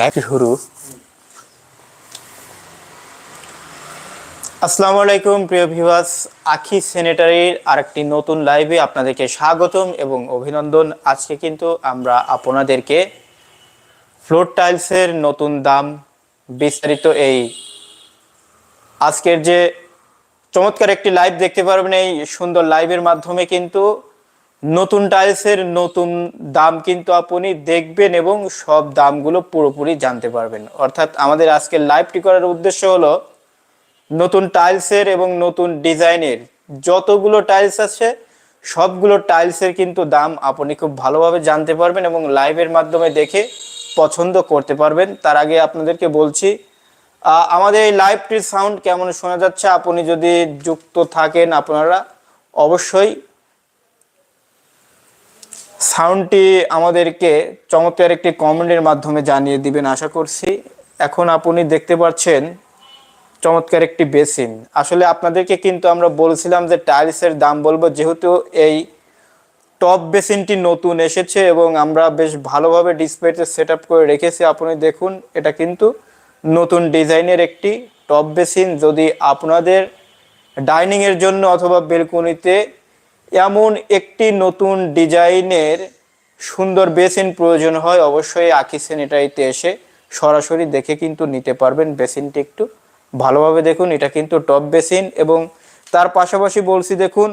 Live শুরু। আসসালামু আলাইকুম, প্রিয় ভিউয়ার্স। আখি স্যানিটারির আরেকটি নতুন লাইভে আপনাদেরকে স্বাগতম এবং অভিনন্দন। আজকে কিন্তু আমরা আপনাদেরকে ফ্লোর টাইলসের নতুন দাম বিস্তারিত এই আজকের যে চমৎকার একটি লাইভ দেখতে পারবেন। এই সুন্দর লাইভের মাধ্যমে কিন্তু নতুন টাইলসের নতুন দাম কিন্তু আপনি দেখবেন এবং সব দামগুলো পুরোপুরি জানতে পারবেন। অর্থাৎ আমাদের আজকের লাইভটি করার উদ্দেশ্য হলো নতুন টাইলসের এবং নতুন ডিজাইনের যতগুলো টাইলস আছে, সবগুলো টাইলসের কিন্তু দাম আপনি খুব ভালোভাবে জানতে পারবেন এবং লাইভের মাধ্যমে দেখে পছন্দ করতে পারবেন। তার আগে আপনাদেরকে বলছি আমাদের এই লাইভটির সাউন্ড কেমন শোনা যাচ্ছে? আপনি যদি যুক্ত থাকেন আপনারা, অবশ্যই সাউন্ডটি আমাদেরকে চমৎকার একটি কমেন্টের মাধ্যমে জানিয়ে দিবেন, আশা করছি। এখন আপনি দেখতে পাচ্ছেন চমৎকার একটি বেসিন। আসলে আপনাদেরকে কিন্তু আমরা বলছিলাম যে টাইলসের দাম বলব, যেহেতু এই টপ বেসিনটি নতুন এসেছে এবং আমরা বেশ ভালোভাবে ডিসপ্লেতে সেট করে রেখেছি। আপনি দেখুন, এটা কিন্তু নতুন ডিজাইনের একটি টপ বেসিন। যদি আপনাদের ডাইনিংয়ের জন্য অথবা বেলকনিতে এমন একটি নতুন ডিজাইনের সুন্দর বেসিন প্রয়োজন হয়, অবশ্যই আখি স্যানিটারিতে এসে সরাসরি দেখে কিন্তু নিতে পারবেন। বেসিনটি একটু ভালোভাবে দেখুন, এটা কিন্তু টপ বেসিন এবং তার পাশাপাশি বলছি দেখুন,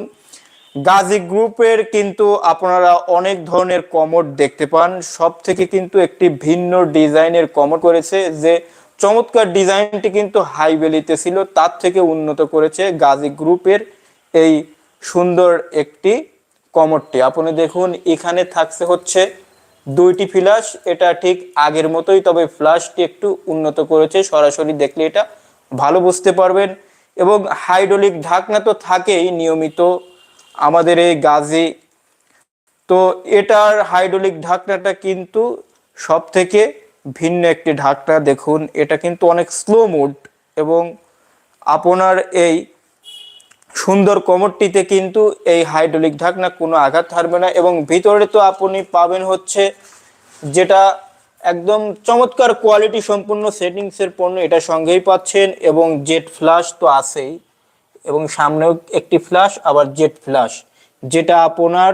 গাজী গ্রুপের কিন্তু আপনারা অনেক ধরনের কমোড দেখতে পান। সব থেকে কিন্তু একটি ভিন্ন ডিজাইনের কমোড করেছে যে চমৎকার ডিজাইনটি কিন্তু হাই ভ্যালিতে ছিল, তার থেকে উন্নত করেছে গাজী গ্রুপের এই সুন্দর একটি কমোডটি আপনি দেখুন, এখানে থাকছে হচ্ছে দুইটি ফ্ল্যাশ এটা ঠিক আগের মতোই, তবে ফ্ল্যাশটি একটু উন্নত করেছে। সরাসরি দেখলে এটা ভালো বুঝতে পারবেন। এবং হাইড্রোলিক ঢাকনা তো থাকেই নিয়মিত আমাদের এই গাজি। তো এটার হাইড্রোলিক ঢাকনাটা কিন্তু সব থেকে ভিন্ন একটি ঢাকনা। দেখুন, এটা কিন্তু অনেক স্লো মুড এবং আপনার এই সুন্দর কোমরটিতে কিন্তু এই হাইড্রোলিক ঢাকনা কোনো আঘাত হারবে না এবং ভিতরে তো আপনি পাবেন হচ্ছে যেটা একদম চমৎকার কোয়ালিটি সম্পূর্ণ সেটিংসের পণ্য, এটা সঙ্গেই পাচ্ছেন এবং জেট ফ্ল্যাশ তো আছেই এবং সামনেও একটি ফ্ল্যাশ আবার জেট ফ্ল্যাশ যেটা আপনার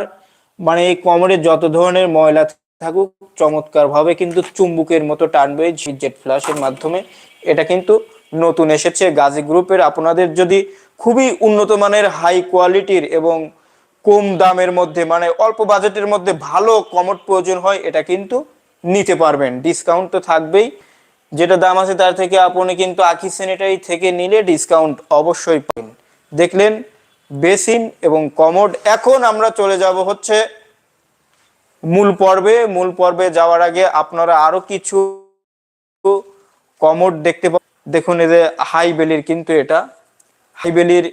মানে এই কোমরে যত ধরনের ময়লা থাকুক, চমৎকারভাবে কিন্তু চুম্বুকের মতো টানবে জেট ফ্ল্যাশের মাধ্যমে। এটা কিন্তু নতুন এসেছে। গাজী গ্রুপের আপনাদের যদি খুবই উন্নত মানের হাই কোয়ালিটির এবং কম দামের মধ্যে মানে অল্প বাজেটের মধ্যে ভালো কমোড প্রয়োজন হয়, এটা কিন্তু নিতে পারবেন। ডিসকাউন্ট তো থাকবেই। যেটা দাম আছে তার থেকে আপনি কিন্তু আখি স্যানিটারি থেকে নিলে ডিসকাউন্ট অবশ্যই পাবেন। দেখলেন, বেসিন এবং কমোড। এখন আমরা চলে যাব হচ্ছে মূল পর্বে। মূল পর্বে যাওয়ার আগে আপনারা আরও কিছু কমোড দেখতে পা দেখুন এই যে হাই বেলির কিন্তু এটা। হাই বেলির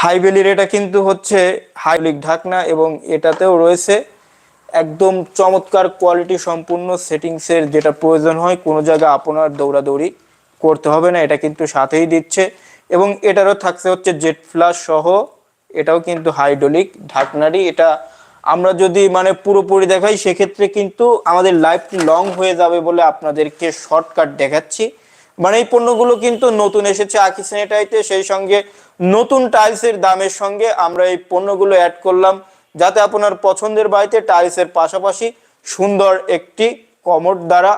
হাই বেলির এটা কিন্তু হচ্ছে হাইলিক ঢাকনা এবং এটাতেও রয়েছে একদম চমৎকার কোয়ালিটি সম্পূর্ণ সেটিংসের যেটা প্রয়োজন হয় কোনো জায়গায় আপনার দৌড়াদৌড়ি করতে হবে না, এটা কিন্তু সাথেই দিচ্ছে। এবং এটারও থাকছে হচ্ছে জেট ফ্লাশ সহ, এটাও কিন্তু হাইড্রোলিক ঢাকনারই, এটা আমরা যদি মানে পুরোপুরি দেখাই, সেক্ষেত্রে কিন্তু আমাদের লাইফটি লং হয়ে যাবে বলে আপনাদেরকে শর্টকাট দেখাচ্ছি। মানে এই পণ্যগুলো কিন্তু নতুন এসেছে আকি স্যানিটারিতে সেই সঙ্গে নতুন টাইলসের দামের সঙ্গে আমরা এই পণ্যগুলো অ্যাড করলাম, যাতে আপনার পছন্দের বাড়িতে টাইলসের পাশাপাশি সুন্দর একটি কমোড দ্বারা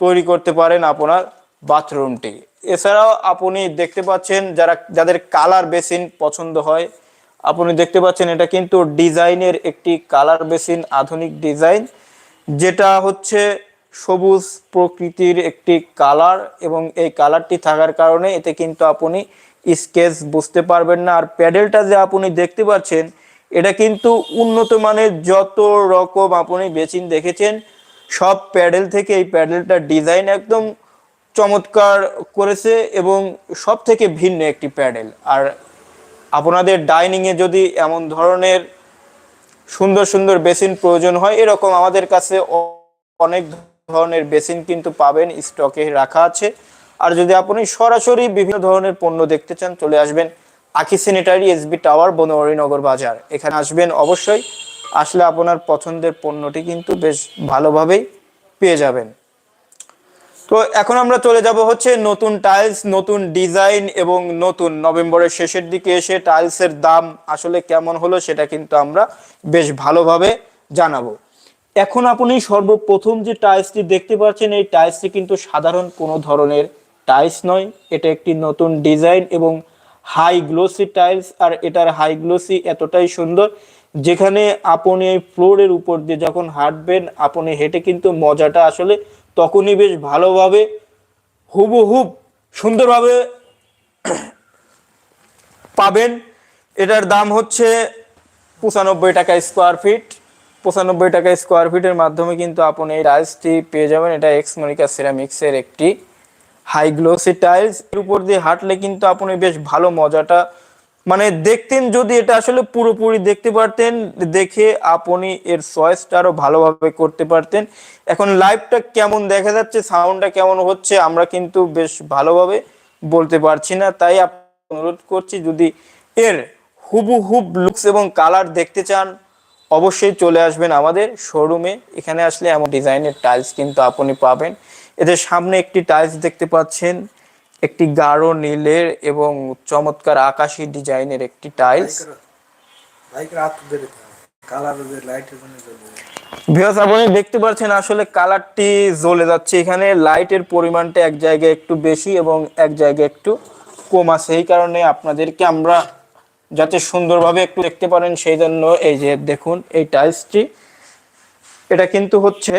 তৈরি করতে পারেন আপনার বাথরুমটি এছাড়াও আপনি দেখতে পাচ্ছেন যারা, যাদের কালার বেসিন পছন্দ হয় আপনি দেখতে পাচ্ছেন এটা কিন্তু ডিজাইনের একটি কালার বেসিন, আধুনিক ডিজাইন, যেটা হচ্ছে সবুজ প্রকৃতির একটি কালার এবং এই কালারটি থাকার কারণে এতে কিন্তু আপনি স্কেচ বুঝতে পারবেন না। আর প্যাডেলটা যে আপনি দেখতে পাচ্ছেন, এটা কিন্তু উন্নত মানের যত রকম আপনি বেসিন দেখেছেন, সব প্যাডেল থেকে এই প্যাডেলটার ডিজাইন একদম চমৎকার করেছে এবং সব থেকে ভিন্ন একটি প্যাডেল। আর আপনাদের ডাইনিংয়ে যদি এমন ধরনের সুন্দর সুন্দর বেসিন প্রয়োজন হয়, এরকম আমাদের কাছে অনেক ধরনের বেসিন কিন্তু পাবেন, স্টকে রাখা আছে। আর যদি আপনি সরাসরি বিভিন্ন ধরনের পণ্য দেখতে চান, চলে আসবেন আখি স্যানিটারি এসবি টাওয়ার বনমালীনগর বাজার। এখানে আসবেন অবশ্যই। আসলে আপনার পছন্দের পণ্যটি কিন্তু বেশ ভালোভাবেই পেয়ে যাবেন। তো এখন আমরা চলে যাব হচ্ছে নতুন টাইলস নতুন ডিজাইন এবং নতুন নভেম্বরের শেষের দিকে এসে টাইলসের দাম আসলে কেমন হলো সেটা কিন্তু আমরা বেশ ভালোভাবে জানাব। এখন আপনি সর্বপ্রথম যে টাইলসটি দেখতে পাচ্ছেন, এই টাইলসটি কিন্তু সাধারণ কোনো ধরনের টাইলস নয়। এটা একটি নতুন ডিজাইন এবং হাই গ্লোসি টাইলস আর এটার হাই গ্লোসি এতটাই সুন্দর, যেখানে আপনি এই ফ্লোরের উপর দিয়ে যখন হাঁটবেন, আপনি হেঁটে কিন্তু মজাটা আসলে তখনই বেশ ভালোভাবে হুবহুব সুন্দরভাবে পাবেন। এটার দাম হচ্ছে পঁচানব্বই টাকা স্কোয়ার ফিট পঁচানব্বই টাকা স্কোয়ার ফিটের মাধ্যমে কিন্তু আপনি এই টাইলসটি পেয়ে যাবেন। এটা এক্স মনিকা সিরামিক্সের একটি হাই গ্লোসি টাইলস এর উপর দিয়ে হাঁটলে কিন্তু আপনি বেশ ভালো মজাটা মানে দেখতেন যদি এটা আসলে পুরোপুরি দেখতে পারতেন, দেখে আপনি এর চয়েসটা আরও ভালোভাবে করতে পারতেন। এখন লাইভটা কেমন দেখা যাচ্ছে সাউন্ডটা কেমন হচ্ছে, আমরা কিন্তু বেশ ভালোভাবে বলতে পারছি না। তাই অনুরোধ করছি, যদি এর হুবহুব লুকস এবং কালার দেখতে চান, অবশ্যই চলে আসবেন আমাদের শোরুমে এখানে আসলে এমন ডিজাইনের টাইলস কিন্তু আপনি পাবেন। এদের সামনে একটি টাইলস দেখতে পাচ্ছেন। একটি গাঢ় নীলের এবং চমৎকার আকাশী ডিজাইনের একটি টাইলস ভিউয়ার্স আপনি দেখতে পাচ্ছেন আসলে কালারটি জ্বলে যাচ্ছে। এখানে লাইটের পরিমাণটা এক জায়গায় একটু বেশি এবং এক জায়গায় একটু কম আছে। এই কারণে আপনাদেরকে আমরা যাতে সুন্দরভাবে একটু দেখতে পারেন সেই জন্য এই যে দেখুন এই টাইলসটি এটা কিন্তু হচ্ছে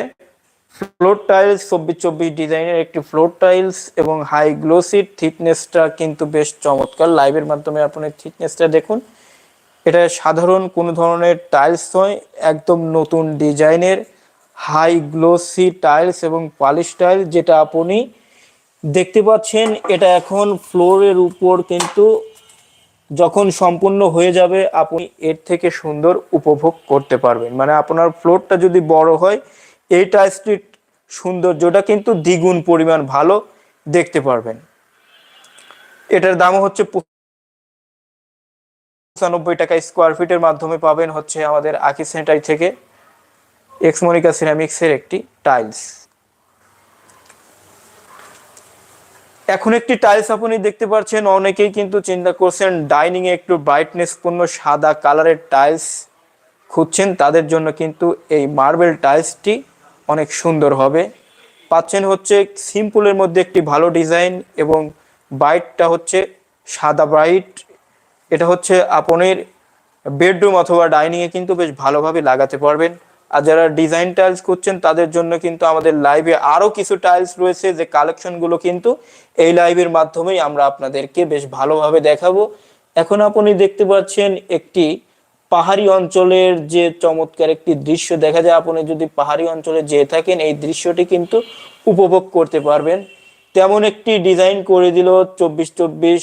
ফ্লোর টাইলস চব্বিশ চব্বিশ ডিজাইনের একটি ফ্লোর টাইলস এবং হাই গ্লোসির থিকনেসটা কিন্তু বেশ চমৎকার। লাইভের মাধ্যমে আপনি থিকনেসটা দেখুন। এটা সাধারণ কোনো ধরনের টাইলস নয়, একদম নতুন ডিজাইনের হাই গ্লোসি টাইলস এবং পালিশ টাইলস যেটা আপনি দেখতে পাচ্ছেন, এটা এখন ফ্লোরের উপর কিন্তু যখন সম্পূর্ণ হয়ে যাবে, আপনি এর থেকে সুন্দর উপভোগ করতে পারবেন। মানে আপনার ফ্লোরটা যদি বড় হয় এই টাইলসটির সৌন্দর্যটা কিন্তু দ্বিগুণ পরিমাণ ভালো দেখতে পারবেন। এটার দামও হচ্ছে পঁচানব্বই টাকা স্কোয়ার ফিটের মাধ্যমে পাবেন হচ্ছে আমাদের আকি সেন্টারি থেকে এক্সমনিকা সিরামিক্সের একটি টাইলস এখন একটি টাইলস আপনি দেখতে পাচ্ছেন, অনেকেই কিন্তু চিন্তা করছেন ডাইনিং এ একটু ব্রাইটনেস পূর্ণ সাদা কালারের টাইলস খুঁজছেন, তাদের জন্য কিন্তু এই মার্বেল টাইলসটি অনেক সুন্দর হবে। পাচ্ছেন হচ্ছে সিম্পলের মধ্যে একটি ভালো ডিজাইন এবং বাইটটা হচ্ছে সাদা ব্রাইট এটা হচ্ছে আপনার বেডরুম অথবা ডাইনিংয়ে কিন্তু বেশ ভালোভাবে লাগাতে পারবেন। আর যারা ডিজাইন টাইলস করছেন তাদের জন্য কিন্তু আমাদের লাইভে আরও কিছু টাইলস রয়েছে যে কালেকশনগুলো কিন্তু এই লাইভের মাধ্যমেই আমরা আপনাদেরকে বেশ ভালোভাবে দেখাবো। এখন আপনি দেখতে পাচ্ছেন একটি পাহাড়ি অঞ্চলের যে চমৎকার একটি দৃশ্য দেখা যায়, আপনি যদি পাহাড়ি অঞ্চলে যেয়ে থাকেন, এই দৃশ্যটি কিন্তু উপভোগ করতে পারবেন। তেমন একটি ডিজাইন করে দিল চব্বিশ চব্বিশ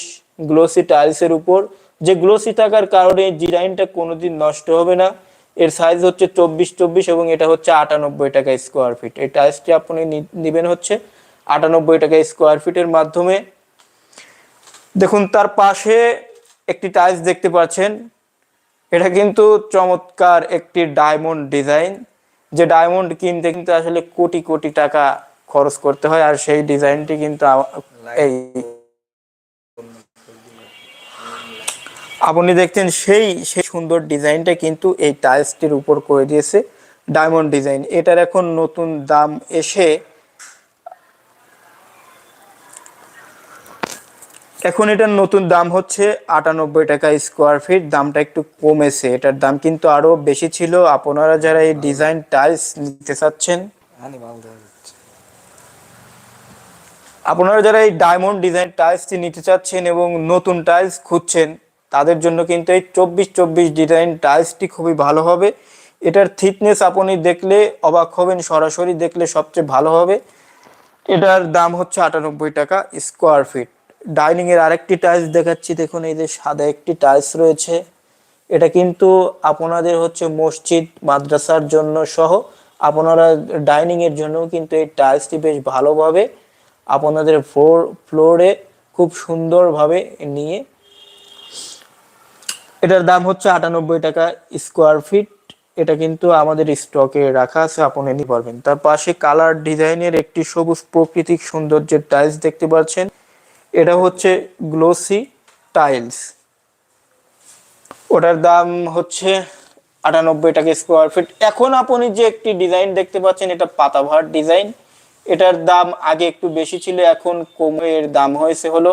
গ্লোসি টাইলসের উপর। যে গ্লোসি থাকার কারণে ডিজাইনটা কোনোদিন নষ্ট হবে না। এর সাইজ হচ্ছে চব্বিশ চব্বিশ এবং এটা হচ্ছে আটানব্বই টাকা স্কোয়ার ফিট। এই টাইলসটি আপনি নিবেন হচ্ছে আটানব্বই টাকা স্কোয়ার ফিটের মাধ্যমে। দেখুন, তার পাশে একটি টাইলস দেখতে পাচ্ছেন। এটা কিন্তু চমৎকার একটি ডায়মন্ড ডিজাইন। যে ডায়মন্ড কিনতে কিন্তু আসলে কোটি কোটি টাকা খরচ করতে হয়, আর সেই ডিজাইনটি কিন্তু এই আপনি দেখছেন সেই সেই সুন্দর ডিজাইনটা কিন্তু এই টাইলসটির উপর করে দিয়েছে ডায়মন্ড ডিজাইন। এটার এখন নতুন দাম এসে এখন এটার নতুন দাম হচ্ছে আটানব্বই টাকা স্কোয়ার ফিট দামটা একটু কমেছে। এটার দাম কিন্তু আরও বেশি ছিল। আপনারা যারা এই ডিজাইন টাইলস নিতে চাচ্ছেন আপনারা যারা এই ডায়মন্ড ডিজাইন টাইলসটি নিতে চাচ্ছেন এবং নতুন টাইলস খুঁজছেন তাদের জন্য কিন্তু এই চব্বিশ চব্বিশ ডিজাইন টাইলসটি খুবই ভালো হবে। এটার থিকনেস আপনি দেখলে অবাক হবেন সরাসরি দেখলে সবচেয়ে ভালো হবে। এটার দাম হচ্ছে আটানব্বই টাকা স্কোয়ার ফিট ডাইনিং এর আরেকটি টাইলস দেখাচ্ছি। দেখুন, এই যে সাদা একটি টাইলস রয়েছে। এটা কিন্তু আপনাদের হচ্ছে মসজিদ, মাদ্রাসার জন্য সহ আপনারা ডাইনিং এর জন্য কিন্তু এই টাইলসটি বেশ ভালোভাবে আপনাদের ফ্লোর ফ্লোরে খুব সুন্দরভাবে নিয়ে এটার দাম হচ্ছে আটানব্বই টাকা স্কোয়ার ফিট এটা কিন্তু আমাদের স্টকে রাখা আছে, আপনি নিতে পারবেন। তার পাশে কালার ডিজাইনের একটি সবুজ প্রকৃতিক সৌন্দর্যের টাইলস দেখতে পাচ্ছেন। এটা হচ্ছে গ্লোসি টাইলস। ওটার দাম হচ্ছে আটানব্বই টাকা স্কোয়ার ফিট এখন আপনি যে একটি ডিজাইন দেখতে পাচ্ছেন, এটা পাতাভার ডিজাইন এটার দাম আগে একটু বেশি ছিল, এখন কমে এর দাম হয়েছে হলো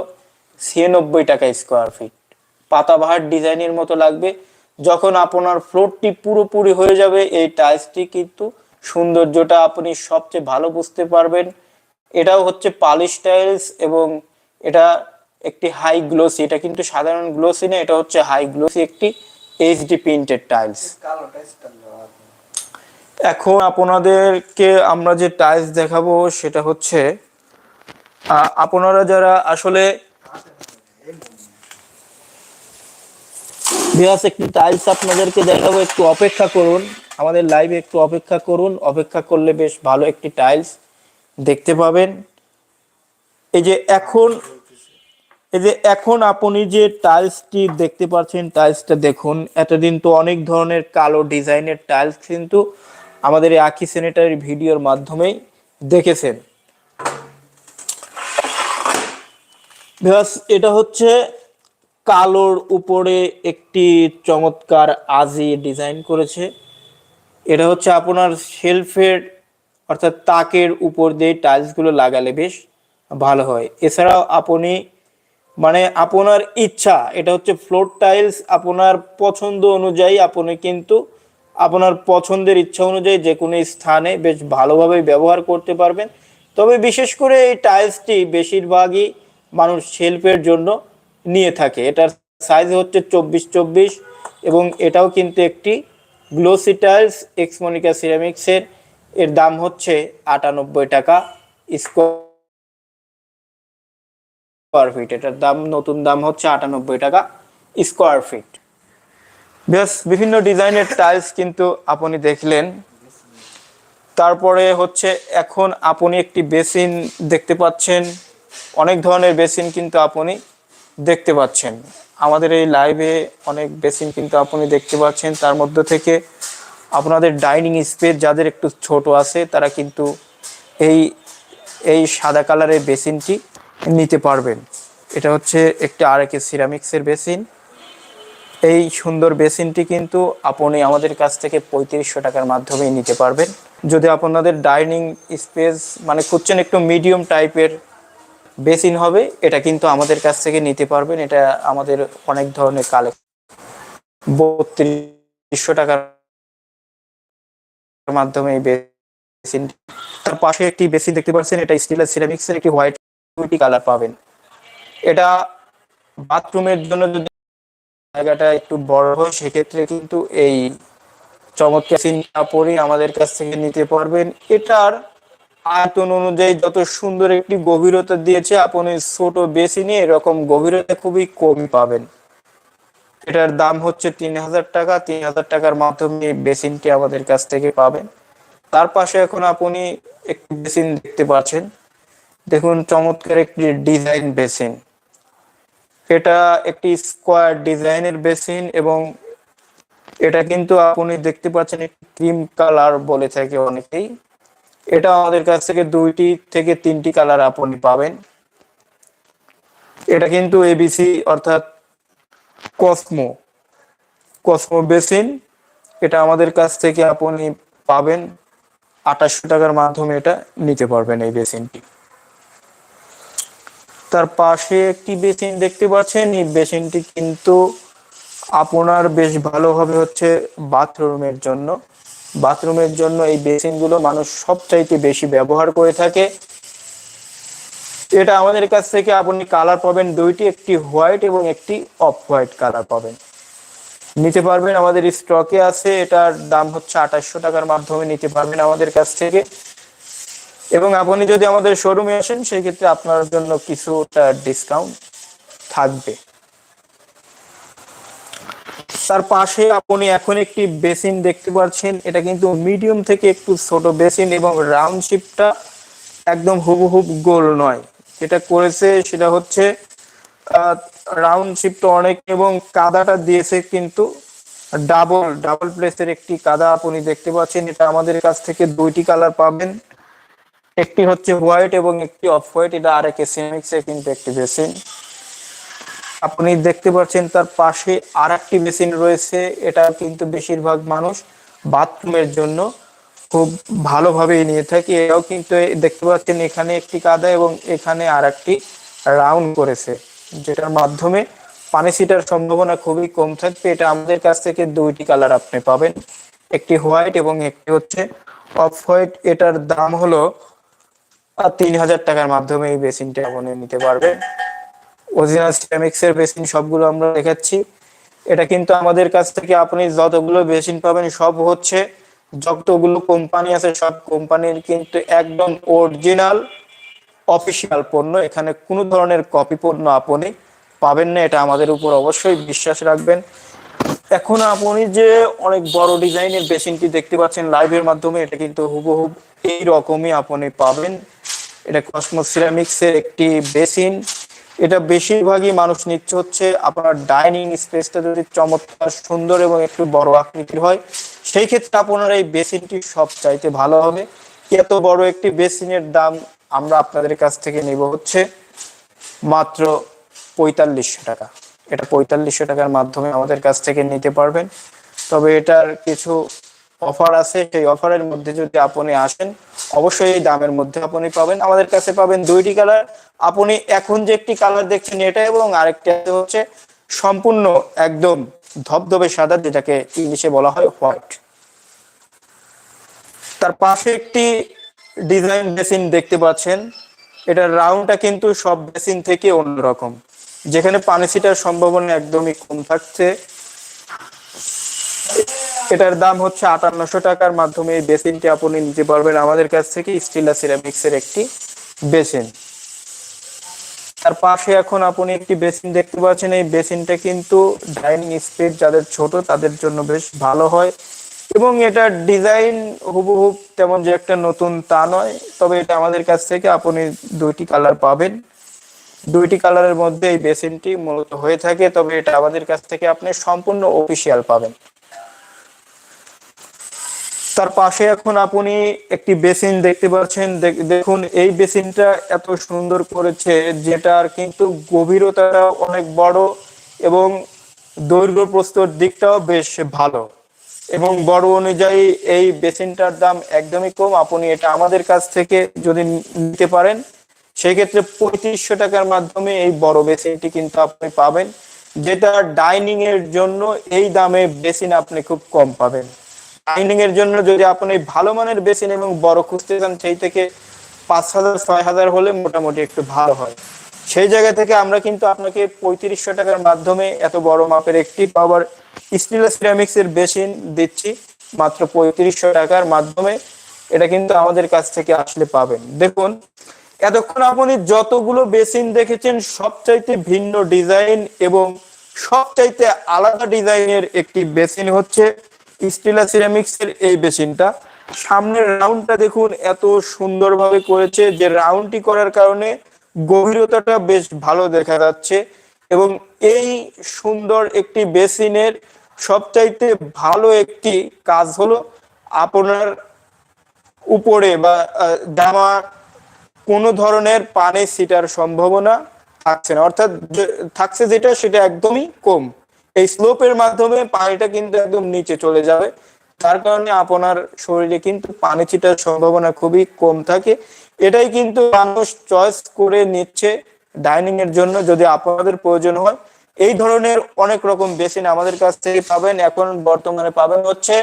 ছিয়ানব্বই টাকা স্কোয়ার ফিট পাতাবাহার ডিজাইনের মতো লাগবে। যখন আপনার ফ্লোরটি পুরোপুরি হয়ে যাবে, এই টাইলসটি কিন্তু সৌন্দর্যটা আপনি সবচেয়ে ভালো বুঝতে পারবেন। এটাও হচ্ছে পালিশ টাইলস এবং এটা একটি হাই গ্লোসি এটা কিন্তু সাধারণ গ্লোসি না, এটা হচ্ছে হাই গ্লোসি একটি এইচডি প্রিন্টেড টাইলস। এখন আপনাদেরকে আমরা যে টাইলস দেখাবো, সেটা হচ্ছে আপনারা যারা আসলে বিয়াস, একটি টাইলস আপনাদেরকে দেখাবো, একটু অপেক্ষা করুন, আমাদের লাইভে একটু অপেক্ষা করুন, অপেক্ষা করলে বেশ ভালো একটি টাইলস দেখতে পাবেন এই যে এখন এই যে এখন আপনি যে টাইলসটি দেখতে পাচ্ছেন টাইলসটা দেখুন, এতদিন তো অনেক ধরনের কালো ডিজাইনের টাইলস কিন্তু আমাদের এই আখি স্যানিটারি ভিডিওর মাধ্যমেই দেখেছেন। এটা হচ্ছে কালোর উপরে একটি চমৎকার আজি ডিজাইন করেছে। এটা হচ্ছে আপনার শেলফের, অর্থাৎ তাকের উপর দিয়ে টাইলসগুলো লাগালে বেশ ভালো হয়। এছাড়াও আপনি মানে আপনার ইচ্ছা, এটা হচ্ছে ফ্লোর টাইলস আপনার পছন্দ অনুযায়ী আপনি কিন্তু আপনার পছন্দের ইচ্ছা অনুযায়ী যে কোনো স্থানে বেশ ভালোভাবে ব্যবহার করতে পারবেন। তবে বিশেষ করে এই টাইলসটি বেশিরভাগই মানুষ শেল্ফের জন্য নিয়ে থাকে। এটার সাইজ হচ্ছে চব্বিশ চব্বিশ এবং এটাও কিন্তু একটি গ্লোসি টাইলস এক্সমনিকা সিরামিক্সের এর। দাম হচ্ছে আটানব্বই টাকা স্কোয়ার ফিট এটার দাম, নতুন দাম হচ্ছে আটানব্বই টাকা স্কোয়ার ফিট বেশ বিভিন্ন ডিজাইনের টাইলস কিন্তু আপনি দেখলেন। তারপরে হচ্ছে এখন আপনি একটি বেসিন দেখতে পাচ্ছেন। অনেক ধরনের বেসিন কিন্তু আপনি দেখতে পাচ্ছেন। আমাদের এই লাইভে অনেক বেসিন কিন্তু আপনি দেখতে পাচ্ছেন। তার মধ্যে থেকে আপনাদের ডাইনিং স্পেস যাদের একটু ছোট আছে, তারা কিন্তু এই এই সাদা কালারের বেসিনটি নিতে পারবেন। এটা হচ্ছে একটি আরেকে সিরামিক্সের বেসিন। এই সুন্দর বেসিনটি কিন্তু আপনি আমাদের কাছ থেকে পঁয়ত্রিশশো টাকার মাধ্যমেই নিতে পারবেন। যদি আপনাদের ডাইনিং স্পেস মানে খুঁজছেন একটু মিডিয়াম টাইপের বেসিন হবে, এটা কিন্তু আমাদের কাছ থেকে নিতে পারবেন। এটা আমাদের অনেক ধরনের কালে বত্রিশশো টাকার মাধ্যমে এই বেসিন তার পাশে একটি বেসিন দেখতে পাচ্ছেন, এটা স্টিলের সিরামিক্সের একটি হোয়াইট কালার পাবেন। এটা বাথরুমের জন্য যদি জায়গাটা একটু বড় হয়, সেক্ষেত্রে কিন্তু এই চমৎকার চিন্তা পরে আমাদের কাছ থেকে নিতে পারবেন। এটার আয়তন অনুযায়ী যত সুন্দর একটি গভীরতা দিয়েছে, আপনি ছোট বেসিনে এরকম গভীরতা খুবই কম পাবেন। এটার দাম হচ্ছে তিন হাজার টাকা। তিন হাজার টাকার মাধ্যমে বেসিনটি আমাদের কাছ থেকে পাবেন। তার পাশে এখন আপনি একটি বেসিন দেখতে পাচ্ছেন। দেখুন, চমৎকার একটি ডিজাইন বেসিন। এটা একটি স্কোয়ার ডিজাইনের বেসিন এবং এটা কিন্তু আপনি দেখতে পাচ্ছেন একটি ক্রিম কালার বলে থাকে অনেকেই। এটা আমাদের কাছ থেকে দুইটি থেকে তিনটি কালার আপনি পাবেন। এটা কিন্তু এবিসি অর্থাৎ কসমো কসমো বেসিন। এটা আমাদের কাছ থেকে আপনি পাবেন। আঠাশশো টাকার মাধ্যমে এটা নিতে পারবেন এই বেসিনটি। তার পাশে একটি বেসিন দেখতে পাচ্ছেন। এই বেসিনটি কিন্তু আপনার বেশ ভালো হবে হচ্ছে বাথরুমের জন্য। বাথরুমের জন্য এই বেসিনগুলো মানুষ সবচাইতে বেশি ব্যবহার করে থাকে। এটা আমাদের কাছ থেকে আপনি কালার পাবেন দুইটি, একটি হোয়াইট এবং একটি অফ হোয়াইট কালার পাবেন। নিতে পারবেন আমাদের স্টকে আছে। এটার দাম হচ্ছে আঠাশশো টাকার মাধ্যমে নিতে পারবেন আমাদের কাছ থেকে। এবং আপনি যদি আমাদের শোরুমে আসেন সেই ক্ষেত্রে আপনার জন্য কিছুটা ডিসকাউন্ট থাকবে। তার পাশে আপনি এখন একটি বেসিন দেখতে পাচ্ছেন। এটা কিন্তু মিডিয়াম থেকে একটু ছোট বেসিন এবং রাউন্ড শিপটা একদম হুবহুব গোল নয়। যেটা করেছে সেটা হচ্ছে রাউন্ড শিপটা অনেক এবং কাদাটা দিয়েছে কিন্তু ডাবল ডাবল প্লেসের একটি কাদা আপনি দেখতে পাচ্ছেন। এটা আমাদের কাছ থেকে দুইটি কালার পাবেন। একটি হচ্ছে হোয়াইট এবং একটি অফ হোয়াইট এটা আর এক এর কিন্তু একটি বেসিন আপনি দেখতে পাচ্ছেন তার পাশে আর একটি বেসিন রয়েছে, এটা কিন্তু বেশিরভাগ মানুষ বাথরুমের জন্য খুব ভালোভাবে নিয়ে থাকে। এটাও কিন্তু দেখতে পাচ্ছেন এখানে একটি কাদা এবং এখানে আর একটি রাউন্ড করেছে, যেটার মাধ্যমে পানি ছিটার সম্ভাবনা খুবই কম থাকবে। এটা আমাদের কাছ থেকে দুইটি কালার আপনি পাবেন, একটি হোয়াইট এবং একটি হচ্ছে অফ হোয়াইট এটার দাম হলো আহ, তিন হাজার টাকার মাধ্যমে এই বেসিনটা আপনি নিতে পারবেন। অরিজিনাল সিরামিক্স এর বেসিন সবগুলো আমরা দেখাচ্ছি। এটা কিন্তু আমাদের কাছ থেকে আপনি যতগুলো বেসিন পাবেন সব হচ্ছে যতগুলো কোম্পানি আছে সব কোম্পানির কিন্তু একদম অরিজিনাল অফিসিয়াল পণ্য। এখানে কোনো ধরনের কপি পণ্য আপনি পাবেন না এটা আমাদের উপর অবশ্যই বিশ্বাস রাখবেন। এখন আপনি যে অনেক বড় ডিজাইনের বেসিনটি দেখতে পাচ্ছেন লাইভের মাধ্যমে এটা কিন্তু হুবহুব এই রকমই আপনি পাবেন। এটা কসমো সিরামিক্স এর একটি বেসিন এটা বেশিরভাগই মানুষ নিচ্ছে হচ্ছে আপনার ডাইনিং স্পেসটা যদি চমৎকার, সুন্দর এবং একটু বড় আকৃতির হয়, সেই ক্ষেত্রে আপনার এই বেসিনটি সব চাইতে ভালো হবে। এত বড় একটি বেসিনের দাম আমরা আপনাদের কাছ থেকে নিব হচ্ছে মাত্র পঁয়তাল্লিশশো টাকা। এটা পঁয়তাল্লিশশো টাকার মাধ্যমে আমাদের কাছ থেকে নিতে পারবেন। তবে এটার কিছু অফার আছে। সেই অফারের মধ্যে যদি আপনি আসেন অবশ্যই দামের মধ্যে আপনি পাবেন। আমাদের কাছে পাবেন দুইটি কালার। আপনি এখন যে একটি কালার দেখছেন, এটা এবং আরেকটি হচ্ছে সম্পূর্ণ একদম ধবধবে সাদা, যেটাকে ইংলিশে বলা হয় হোয়াইট। তার পাশে একটি ডিজাইন বেসিন দেখতে পাচ্ছেন। এটার রাউন্ডটা কিন্তু সব বেসিন থেকে অন্যরকম। যেখানে পানি ছিটার সম্ভাবনা একদমই কম থাকছে। এটার দাম হচ্ছে আটান্নশো টাকার মাধ্যমে এই বেসিনটি আপনি নিতে পারবেন আমাদের কাছ থেকে স্টিলা সিরামিক্স এর একটি বেসিন। তার পাশে এখন আপনি একটি বেসিন দেখতে পাচ্ছেন। এই বেসিনটা কিন্তু ডাইনিং স্পেস যাদের ছোট তাদের জন্য বেশ ভালো হয় এবং এটার ডিজাইন হুবহুব তেমন যে একটা নতুন তা নয়। তবে এটা আমাদের কাছ থেকে আপনি দুইটি কালার পাবেন। দুইটি কালারের মধ্যে এই বেসিনটি মূলত হয়ে থাকে। তবে এটা আমাদের কাছ থেকে আপনি সম্পূর্ণ অফিসিয়াল পাবেন। তার পাশে এখন আপনি একটি বেসিন দেখতে পাচ্ছেন। দেখ- দেখুন, এই বেসিনটা এত সুন্দর করেছে যেটার কিন্তু গভীরতা অনেক বড় এবং দৈর্ঘ্য প্রস্তর দিকটাও বেশ ভালো। এবং বড় অনুযায়ী এই বেসিনটার দাম একদমই কম। আপনি এটা আমাদের কাছ থেকে যদি নিতে পারেন সেই ক্ষেত্রে পঁয়ত্রিশশো টাকার মাধ্যমে এই বড় বেসিনটি কিন্তু আপনি পাবেন, যেটা ডাইনিং এর জন্য এই দামে বেসিন আপনি খুব কম পাবেন। ডাইনিং এর জন্য যদি আপনি ভালো মানের বেসিন এবং বড় খুঁজতে চান, সেই থেকে পাঁচ হাজার ছয় হাজার হলে মোটামুটি একটু ভালো হয়। সেই জায়গা থেকে আমরা কিন্তু আপনাকে পঁয়ত্রিশশো টাকার মাধ্যমে এত বড় মাপের একটি পাওয়ার স্টিল সিরামিক্স এর বেসিন দিচ্ছি, মাত্র পঁয়ত্রিশশো টাকার মাধ্যমে। এটা কিন্তু আমাদের কাছ থেকে আসলে পাবেন। দেখুন, এতক্ষণ আপনি যতগুলো বেসিন দেখেছেন, সবচাইতে ভিন্ন ডিজাইন এবং সবচাইতে আলাদা ডিজাইনের একটি বেসিন হচ্ছে স্টিলা সিরামিক্স এর এই বেসিনটা। সামনের রাউন্ডটা দেখুন, এত সুন্দরভাবে করেছে যে রাউন্ডটি করার কারণে গভীরতাটা বেশ ভালো দেখা যাচ্ছে এবং এই সুন্দর একটি বেসিনের সবচাইতে ভালো একটি কাজ হলো আপনার উপরে বা জামা কোনো ধরনের পানে ছিটার সম্ভাবনা থাকছে না। অর্থাৎ থাকছে যেটা, সেটা একদমই কম। এই স্লোপের মাধ্যমে পানিটা কিন্তু একদম নিচে চলে যাবে। তার কারণে আপনার শরীরে কিন্তু পানি ছিটার সম্ভাবনা খুবই কম থাকে। এটাই কিন্তু মানুষ চয়েস করে নিচ্ছে ডাইনিং এর জন্য যদি আপনাদের প্রয়োজন হয়। এই ধরনের অনেক রকম বেসিন আমাদের কাছ থেকে পাবেন। এখন বর্তমানে পাবেন হচ্ছে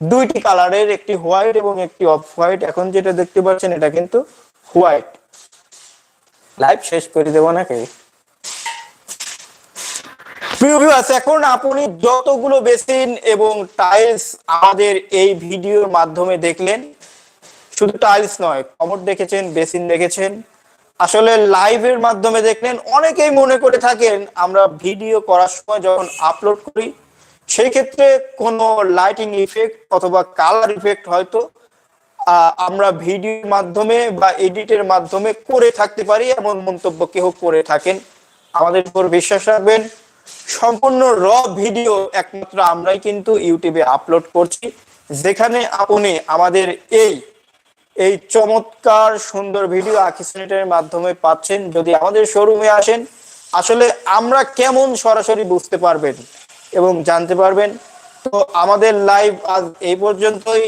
দুইটি কালারের, একটি হোয়াইট এবং একটি অফ হোয়াইট। এখন যেটা দেখতে পাচ্ছেন, এটা কিন্তু হোয়াইট। লাইভ শেষ করে দেবো নাকি? Viewers, এখন আপনি যতগুলো বেসিন এবং টাইলস আমাদের এই ভিডিওর মাধ্যমে দেখলেন শুধু টাইলস নয় কমোড দেখেছেন বেসিন দেখেছেন। আসলে লাইভের মাধ্যমে দেখলেন অনেকেই মনে করে থাকেন আমরা ভিডিও করার সময় যখন আপলোড করি সেই ক্ষেত্রে কোনো লাইটিং ইফেক্ট অথবা কালার ইফেক্ট হয়তো আমরা ভিডিওর মাধ্যমে বা এডিটের মাধ্যমে করে থাকতে পারি এমন মন্তব্য কেউ করে থাকেন। আমাদের উপর বিশ্বাস রাখবেন। সম্পূর্ণ র ভিডিও একমাত্র আমরাই কিন্তু ইউটিউবে আপলোড করছি। যেখানে আপনি আমাদের এই এই চমৎকার সুন্দর ভিডিও আখি সেনেটারের মাধ্যমে পাচ্ছেন। যদি আমাদের শোরুমে আসেন, আসলে আমরা কেমন সরাসরি বুঝতে পারবেন এবং জানতে পারবেন। তো আমাদের লাইভ আজ এই পর্যন্তই।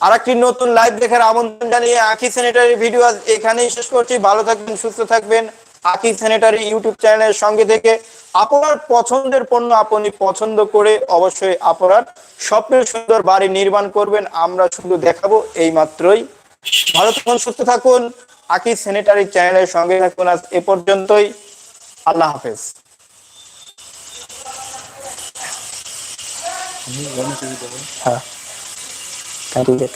আর একটি নতুন লাইভ দেখার আমন্ত্রণ জানিয়ে আখি স্যানিটারি ভিডিও আজ এখানেই শেষ করছি। ভালো থাকবেন, সুস্থ থাকবেন। আখি স্যানিটারি ইউটিউব চ্যানেলের সঙ্গে থেকে আপনার পছন্দের পণ্য আপনি পছন্দ করে অবশ্যই আপনার স্বপ্নের সুন্দর বাড়ি নির্মাণ করবেন। আমরা শুধু দেখাবো এই মাত্রই ভালো থাকুন, সুস্থ থাকুন। আকি স্যানিটারি চ্যানেলের সঙ্গে থাকুন আজ এ পর্যন্তই। আল্লাহ হাফেজ। হ্যাঁ। কাটি দে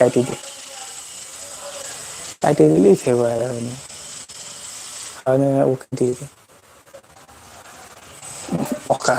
কাটি দিলেই সে হয়ে যাবে না ওকে দিয়ে দে ওকা